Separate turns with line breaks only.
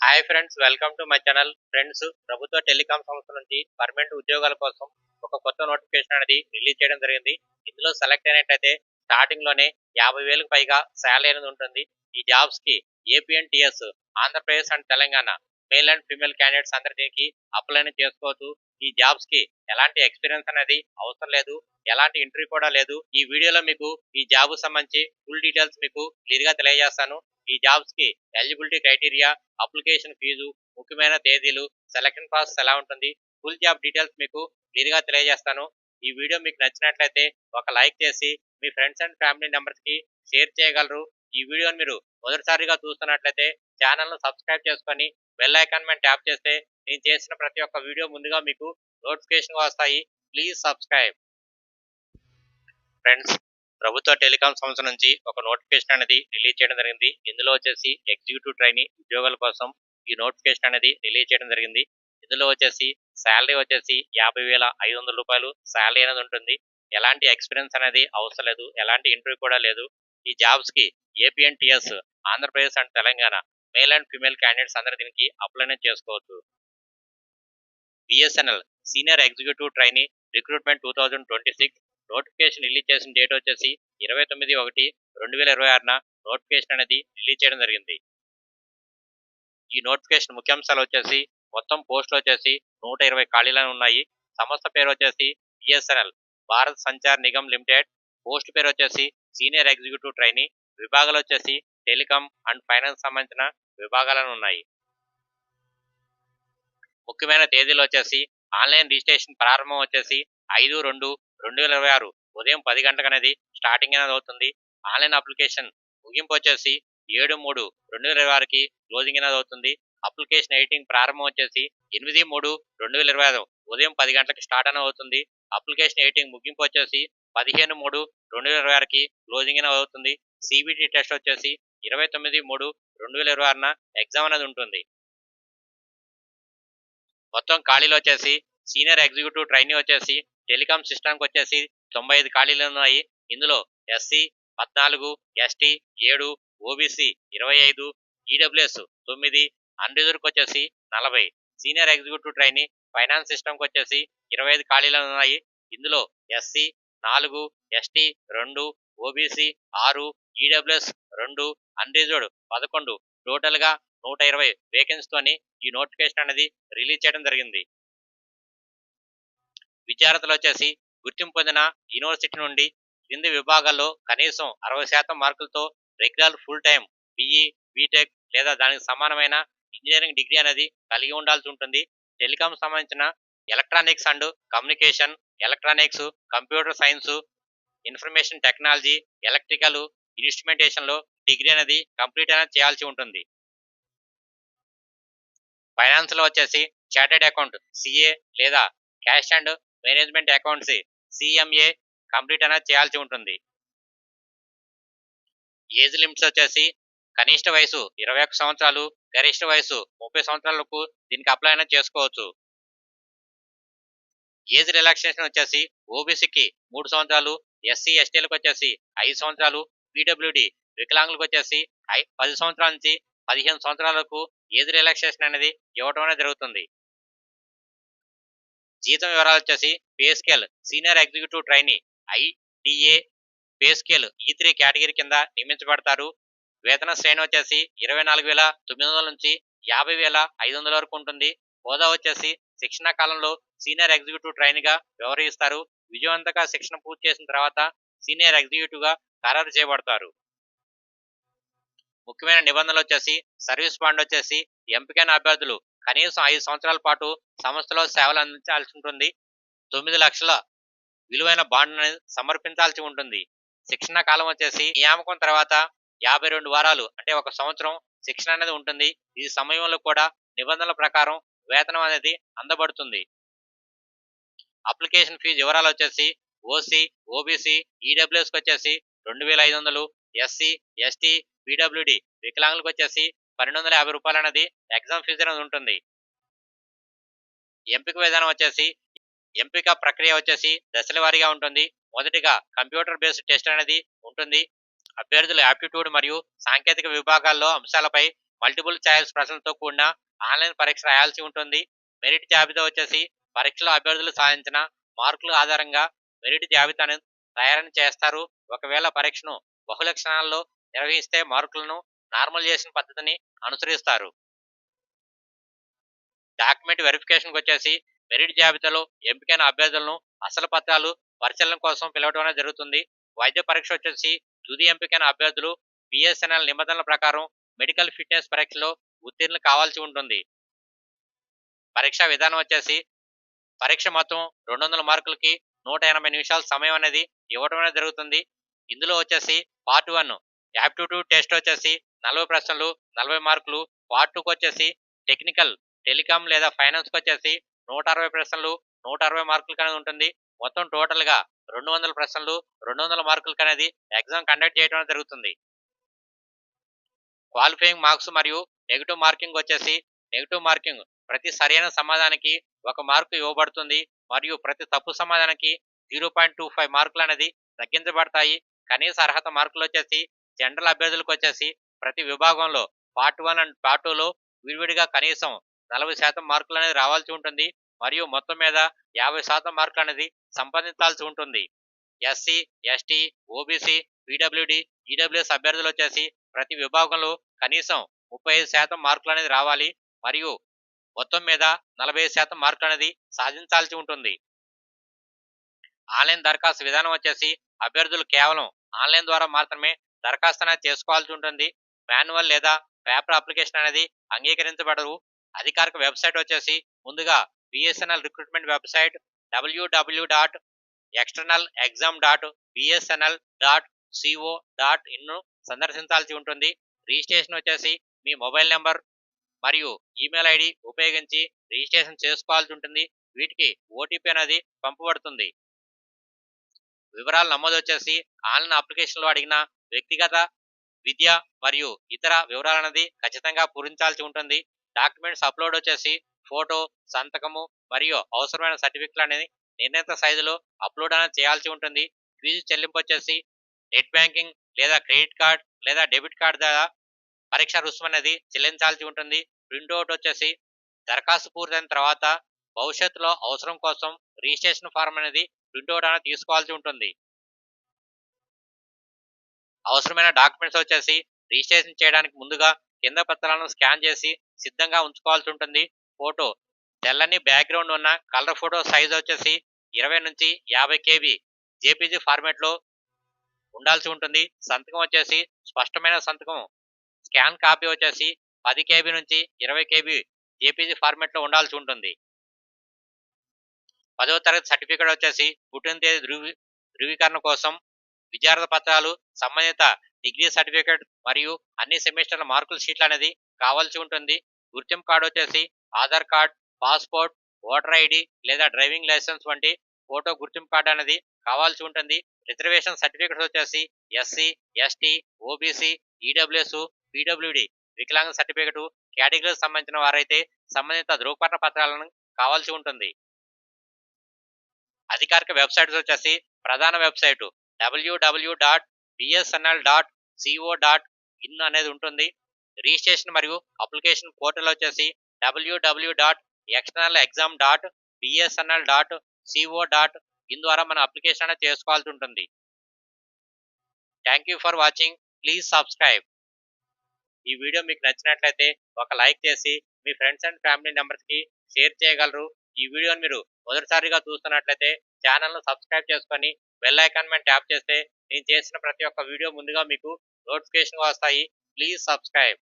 Hi friends welcome to my channel friends ప్రభుత్వ telecom సంస్థ నుంచి పర్మనెంట్ ఉద్యోగాల కోసం ఒక కొత్త నోటిఫికేషన్ అనేది రిలీజ్ చేయడం జరిగింది. ఇందులో సెలెక్ట్ అయినట్టయితే స్టార్టింగ్లోనే యాభై వేలకు పైగా శాలరీ అనేది ఉంటుంది. ఈ జాబ్స్కి AP and TS Andhra Pradesh and Telangana male and female candidates అందరి దీనికి అప్లై చేసుకోవచ్చు. ఈ జాబ్స్కి ఎలాంటి ఎక్స్పీరియన్స్ అనేది అవసరం లేదు ఎలాంటి ఇంటర్వ్యూ కూడా లేదు. ఈ వీడియోలో మీకు ఈ జాబ్ సంబంధించి ఫుల్ డీటెయిల్స్ మీకు క్లియర్గా తెలియజేస్తాను. ఈ జాబ్స్కి ఎలిజిబిలిటీ క్రైటీరియా అప్లికేషన్ ఫీజు ముఖ్యమైన తేదీలు సెలక్షన్ ప్రాసెస్ ఎలా ఉంటుంది ఫుల్ జాబ్ డీటెయిల్స్ మీకు క్లియర్గా తెలియజేస్తాను. ఈ వీడియో మీకు నచ్చినట్లయితే ఒక లైక్ చేసి మీ ఫ్రెండ్స్ అండ్ ఫ్యామిలీ మెంబర్స్కి షేర్ చేయగలరు. ఈ వీడియోని మీరు మొదటిసారిగా చూస్తున్నట్లయితే ఛానల్ను సబ్స్క్రైబ్ చేసుకొని బెల్ ఐకాన్ మీద ట్యాప్ చేస్తే నేను చేసిన ప్రతి ఒక్క వీడియో ముందుగా మీకు నోటిఫికేషన్ వస్తాయి. ప్లీజ్ సబ్స్క్రైబ్ ఫ్రెండ్స్ ప్రభుత్వ టెలికాం సంస్థ నుంచి ఒక నోటిఫికేషన్ అనేది రిలీజ్ చేయడం జరిగింది. ఇందులో వచ్చేసి ఎగ్జిక్యూటివ్ ట్రైనీ ఉద్యోగాల కోసం ఈ నోటిఫికేషన్ అనేది రిలీజ్ చేయడం జరిగింది. ఇందులో వచ్చేసి శాలరీ వచ్చేసి యాభై వేల ఐదు వందల రూపాయలు శాలరీ అనేది ఉంటుంది. ఎలాంటి ఎక్స్పీరియన్స్ అనేది అవసరం లేదు. ఎలాంటి ఇంటర్వ్యూ కూడా లేదు. ఈ జాబ్స్కి AP and TS Andhra Pradesh and Telangana male and female candidates అందరి దీనికి అప్లై చేసుకోవచ్చు. BSNL senior executive trainee recruitment two thousand twenty six notification release చేసిన డేట్ వచ్చేసి ఇరవై తొమ్మిది ఒకటి రెండు వేల ఇరవై ఆరున నోటిఫికేషన్ అనేది రిలీజ్ చేయడం జరిగింది. ఈ నోటిఫికేషన్ ముఖ్యాంశాలు వచ్చేసి మొత్తం పోస్టులు వచ్చేసి నూట ఇరవై ఖాళీలు ఉన్నాయి. సంస్థ పేరు వచ్చేసి BSNL Bharat Sanchar Nigam limited post పేరు వచ్చేసి సీనియర్ ఎగ్జిక్యూటివ్ ట్రైనీ విభాగాలు వచ్చేసి టెలికాం అండ్ ఫైనాన్స్ సంబంధించిన విభాగాలను ఉన్నాయి. ముఖ్యమైన తేదీలు వచ్చేసి ఆన్లైన్ రిజిస్ట్రేషన్ ప్రారంభం వచ్చేసి ఐదు రెండు రెండు వేల ఇరవై ఆరు. ఉదయం పది గంటలకు అనేది స్టార్టింగ్ అనేది అవుతుంది. ఆన్లైన్ అప్లికేషన్ ముగింపు వచ్చేసి ఏడు మూడు రెండు వేల ఇరవై ఆరుకి క్లోజింగ్ అనేది అవుతుంది. అప్లికేషన్ ఎయిటింగ్ ప్రారంభం వచ్చేసి ఎనిమిది మూడు రెండు వేల ఇరవై ఐదు. ఉదయం పది గంటలకు స్టార్ట్ అనేది అవుతుంది. అప్లికేషన్ ఎయిటింగ్ ముగింపు వచ్చేసి పదిహేను మూడు రెండు వేల ఇరవై ఆరుకి క్లోజింగ్ అనేది అవుతుంది. సిబిటి టెస్ట్ వచ్చేసి ఇరవై తొమ్మిది మూడు రెండు వేల ఇరవై ఆరున ఎగ్జామ్ అనేది ఉంటుంది. మొత్తం ఖాళీలు వచ్చేసి సీనియర్ ఎగ్జిక్యూటివ్ ట్రైనీ వచ్చేసి టెలికాం సిస్టమ్కి వచ్చేసి తొంభై ఐదు ఖాళీలు ఉన్నాయి. ఇందులో ఎస్సీ పద్నాలుగు ఎస్టీ ఏడు ఓబీసీ ఇరవై ఐదు ఈడబ్ల్యూఎస్ తొమ్మిది అన్రిజర్వ్కి వచ్చేసి నలభై. సీనియర్ ఎగ్జిక్యూటివ్ ట్రైనీ ఫైనాన్స్ సిస్టమ్కి వచ్చేసి ఇరవై ఐదు ఖాళీలు ఉన్నాయి. ఇందులో ఎస్సీ నాలుగు ఎస్టీ రెండు ఓబీసీ ఆరు ఈడబ్ల్యూఎస్ రెండు అన్రిజర్వ్డ్ పదకొండు. టోటల్గా నూట ఇరవై వేకెన్సీతోని ఈ నోటిఫికేషన్ అనేది రిలీజ్ చేయడం జరిగింది. విద్యార్థులు వచ్చేసి గుర్తింపు పొందిన యూనివర్సిటీ నుండి క్రింది విభాగాల్లో కనీసం అరవై శాతం మార్కులతో regular full time BE B Tech లేదా దానికి సమానమైన ఇంజనీరింగ్ డిగ్రీ అనేది కలిగి ఉండాల్సి ఉంటుంది. టెలికాం సంబంధించిన electronics and communication electronics computer science information technology electrical ఇన్స్ట్రుమెంటేషన్లో degree అనేది కంప్లీట్ అనేది చేయాల్సి ఉంటుంది. ఫైనాన్స్లో వచ్చేసి చార్టెడ్ అకౌంట్ సిఏ లేదా cash and management accounts CMA complete అనేది చేయాల్సి ఉంటుంది. ఏజ్ లిమిట్స్ వచ్చేసి కనిష్ట వయసు ఇరవై ఒక్క సంవత్సరాలు గరిష్ట వయసు ముప్పై సంవత్సరాలకు దీనికి అప్లై అయినా చేసుకోవచ్చు. ఏజ్ రిలాక్సేషన్ వచ్చేసి ఓబీసీకి మూడు సంవత్సరాలు ఎస్సీ ఎస్టీలకు వచ్చేసి ఐదు సంవత్సరాలు పీడబ్ల్యూడి వికలాంగులకు వచ్చేసి ఐ పది సంవత్సరాల నుంచి పదిహేను సంవత్సరాలకు ఏజ్ రిలాక్సేషన్ అనేది ఇవ్వటం అనేది జరుగుతుంది. జీతం వివరాలు వచ్చేసి pay scale senior executive trainee IDA pay scale E three category కింద నియమించబడతారు. వేతన శ్రేణి వచ్చేసి ఇరవై నాలుగు వేల తొమ్మిది వందల నుంచి యాభై వేల ఐదు వందల వరకు ఉంటుంది. హోదా వచ్చేసి శిక్షణ కాలంలో సీనియర్ ఎగ్జిక్యూటివ్ ట్రైనీగా వ్యవహరిస్తారు. విజయవంతంగా శిక్షణ పూర్తి చేసిన తర్వాత సీనియర్ ఎగ్జిక్యూటివ్గా ఖరారు చేయబడతారు. ముఖ్యమైన నిబంధనలు వచ్చేసి సర్వీస్ బాండ్ వచ్చేసి ఎంపికైన అభ్యర్థులు కనీసం ఐదు సంవత్సరాల పాటు సంస్థలో సేవలు అందించాల్సి ఉంటుంది. తొమ్మిది లక్షల విలువైన బాండ్ సమర్పించాల్సి ఉంటుంది. శిక్షణ కాలం వచ్చేసి నియామకం తర్వాత యాభై రెండు వారాలు అంటే ఒక సంవత్సరం శిక్షణ అనేది ఉంటుంది. ఈ సమయంలో కూడా నిబంధనల ప్రకారం వేతనం అనేది అందబడుతుంది. అప్లికేషన్ ఫీజు వివరాలు వచ్చేసి ఓసీ ఓబీసీ ఈడబ్ల్యూఎస్కి వచ్చేసి రెండు వేల ఐదు వందలు ఎస్సీ ఎస్టీ పీడబ్ల్యూడి వికలాంగులకు వచ్చేసి పన్నెండు వందల యాభై రూపాయలు అనేది ఎగ్జామ్ ఫీజు అనేది ఉంటుంది. ఎంపిక విధానం వచ్చేసి ఎంపిక ప్రక్రియ వచ్చేసి దశల వారీగా ఉంటుంది. మొదటిగా కంప్యూటర్ బేస్డ్ టెస్ట్ అనేది ఉంటుంది. అభ్యర్థుల యాప్టిట్యూడ్ మరియు సాంకేతిక విభాగాల్లో అంశాలపై మల్టిపుల్ చాయిస్ ప్రశ్నలతో కూడిన ఆన్లైన్ పరీక్ష రాయాల్సి ఉంటుంది. మెరిట్ జాబితా వచ్చేసి పరీక్షలో అభ్యర్థులు సాధించిన మార్కుల ఆధారంగా మెరిట్ జాబితాను తయారు చేస్తారు. ఒకవేళ పరీక్షను బహుళ క్షణాల్లో నిర్వహిస్తే మార్కులను నార్మల్ చేసిన పద్ధతిని అనుసరిస్తారు. డాక్యుమెంట్ వెరిఫికేషన్కి వచ్చేసి మెరిట్ జాబితాలో ఎంపికైన అభ్యర్థులను అసలు పత్రాలు పరిశీలన కోసం పిలవడం అనేది జరుగుతుంది. వైద్య పరీక్ష వచ్చేసి తుది ఎంపికైన అభ్యర్థులు బిఎస్ఎన్ఎల్ నిబంధనల ప్రకారం మెడికల్ ఫిట్నెస్ పరీక్షలో ఉత్తీర్ణులు కావాల్సి ఉంటుంది. పరీక్ష విధానం వచ్చేసి పరీక్ష మొత్తం రెండు వందల మార్కులకి నూట ఎనభై నిమిషాల సమయం అనేది ఇవ్వడం అనేది జరుగుతుంది. ఇందులో వచ్చేసి పార్ట్ వన్ యాప్టిట్యూడ్ టెస్ట్ వచ్చేసి నలభై ప్రశ్నలు నలభై మార్కులు పార్ట్ టూకి వచ్చేసి టెక్నికల్ టెలికాం లేదా ఫైనాన్స్కి వచ్చేసి నూట అరవై ప్రశ్నలు నూట అరవై మార్కులకి అనేది ఉంటుంది. మొత్తం టోటల్గా రెండు వందల ప్రశ్నలు రెండు వందల మార్కులకి అనేది ఎగ్జామ్ కండక్ట్ చేయడం జరుగుతుంది. క్వాలిఫైయింగ్ మార్క్స్ మరియు నెగిటివ్ మార్కింగ్ వచ్చేసి నెగిటివ్ మార్కింగ్ ప్రతి సరైన సమాధానానికి ఒక మార్కు ఇవ్వబడుతుంది మరియు ప్రతి తప్పు సమాధానానికి జీరో పాయింట్ టూ ఫైవ్ మార్కులు అనేది తగ్గించబడతాయి. కనీస అర్హత మార్కులు వచ్చేసి జనరల్ అభ్యర్థులకు వచ్చేసి ప్రతి విభాగంలో పార్ట్ వన్ అండ్ పార్ట్ టూలో విడివిడిగా కనీసం నలభై శాతం మార్కులు అనేది రావాల్సి ఉంటుంది. మరియు మొత్తం మీద యాభై శాతం మార్కులు అనేది సంపాదించాల్సి ఉంటుంది. SC ST OBC PWD EWS అభ్యర్థులు వచ్చేసి ప్రతి విభాగంలో కనీసం ముప్పై ఐదు శాతం మార్కులు అనేది రావాలి. మరియు మొత్తం మీద నలభై ఐదు శాతం మార్కులు అనేది సాధించాల్సి ఉంటుంది. ఆన్లైన్ దరఖాస్తు విధానం వచ్చేసి అభ్యర్థులు కేవలం ఆన్లైన్ ద్వారా మాత్రమే దరఖాస్తు అనేది చేసుకోవాల్సి ఉంటుంది. మాన్యువల్ లేదా పేపర్ అప్లికేషన్ అనేది అంగీకరించబడరు అధికారిక వెబ్సైట్ వచ్చేసి ముందుగా BSNL recruitment website WWW dot external exam dot BSNL dot CO dot in సందర్శించాల్సి ఉంటుంది. రిజిస్ట్రేషన్ వచ్చేసి మీ మొబైల్ నెంబర్ మరియు ఈమెయిల్ ఐడి ఉపయోగించి రిజిస్ట్రేషన్ చేసుకోవాల్సి ఉంటుంది. వీటికి ఓటీపీ అనేది పంపబడుతుంది. వివరాలు నమోదు వచ్చేసి ఆన్లైన్ అప్లికేషన్లో అడిగిన వ్యక్తిగత విద్య మరియు ఇతర వివరాలన్నది ఖచ్చితంగా పూరించాల్సి ఉంటుంది. డాక్యుమెంట్స్ అప్లోడ్ వచ్చేసి ఫోటో సంతకము మరియు అవసరమైన సర్టిఫికెట్లు అనేది నిర్ణీత సైజులో అప్లోడ్ అనేది చేయాల్సి ఉంటుంది. ఫీజు చెల్లింపు వచ్చేసి నెట్ బ్యాంకింగ్ లేదా క్రెడిట్ కార్డ్ లేదా డెబిట్ కార్డ్ ద్వారా పరీక్ష రుసుము అనేది చెల్లించాల్సి ఉంటుంది. ప్రింట్అవుట్ వచ్చేసి దరఖాస్తు పూర్తయిన తర్వాత భవిష్యత్తులో అవసరం కోసం రిజిస్ట్రేషన్ ఫారం అనేది ప్రింట్అవుట్ అనేది తీసుకోవాల్సి ఉంటుంది. అవసరమైన డాక్యుమెంట్స్ వచ్చేసి రిజిస్ట్రేషన్ చేయడానికి ముందుగా కింద పత్రాలను స్కాన్ చేసి సిద్ధంగా ఉంచుకోవాల్సి ఉంటుంది. ఫోటో. తెల్లని బ్యాక్గ్రౌండ్ ఉన్న కలర్ ఫోటో సైజ్ వచ్చేసి ఇరవై నుంచి యాభై కేబీ జేపీజీ ఫార్మేట్లో ఉండాల్సి ఉంటుంది. సంతకం వచ్చేసి స్పష్టమైన సంతకం. స్కాన్ కాపీ వచ్చేసి పది కేబీ నుంచి ఇరవై కేబీ జేపీజీ ఫార్మేట్లో ఉండాల్సి ఉంటుంది. పదవ తరగతి సర్టిఫికేట్ వచ్చేసి పుట్టిన తేదీ ధృవీ ధృవీకరణ కోసం విద్యార్థి పత్రాలు సంబంధిత డిగ్రీ సర్టిఫికేట్ మరియు అన్ని సెమిస్టర్ల మార్కుల షీట్లు అనేది కావాల్సి ఉంటుంది. గుర్తింపు కార్డు వచ్చేసి Aadhaar card passport voter ID లేదా డ్రైవింగ్ లైసెన్స్ వంటి ఫోటో గుర్తింపు కార్డు అనేది కావాల్సి ఉంటుంది. రిజర్వేషన్ సర్టిఫికేట్స్ వచ్చేసి SC ST OBC EWS PWD వికలాంగ certificate కేటగిరీకి సంబంధించిన వారైతే సంబంధిత ధృవపత్ర పత్రాలను కావాల్సి ఉంటుంది. అధికారిక వెబ్సైట్స్ వచ్చేసి ప్రధాన website WWW dot BSNL dot CO dot in అనేది ఉంటుంది. రిజిస్ట్రేషన్ మరియు అప్లికేషన్ పోర్టల్ వచ్చేసి WWW dot external exam dot BSNL dot CO dot in ద్వారా మన అప్లికేషన్ అనేది చేసుకోవాల్సి ఉంటుంది. Thank you for watching please subscribe ఈ వీడియో మీకు నచ్చినట్లయితే ఒక లైక్ చేసి మీ ఫ్రెండ్స్ అండ్ ఫ్యామిలీ మెంబర్స్కి షేర్ చేయగలరు. ఈ వీడియోని మీరు మొదటిసారిగా చూస్తున్నట్లయితే ఛానల్ను సబ్స్క్రైబ్ చేసుకొని బెల్ ఐకాన్ మీద ట్యాప్ చేస్తే నేను చేసిన ప్రతి ఒక్క వీడియో ముందుగా మీకు నోటిఫికేషన్ వస్తాయి. Please subscribe.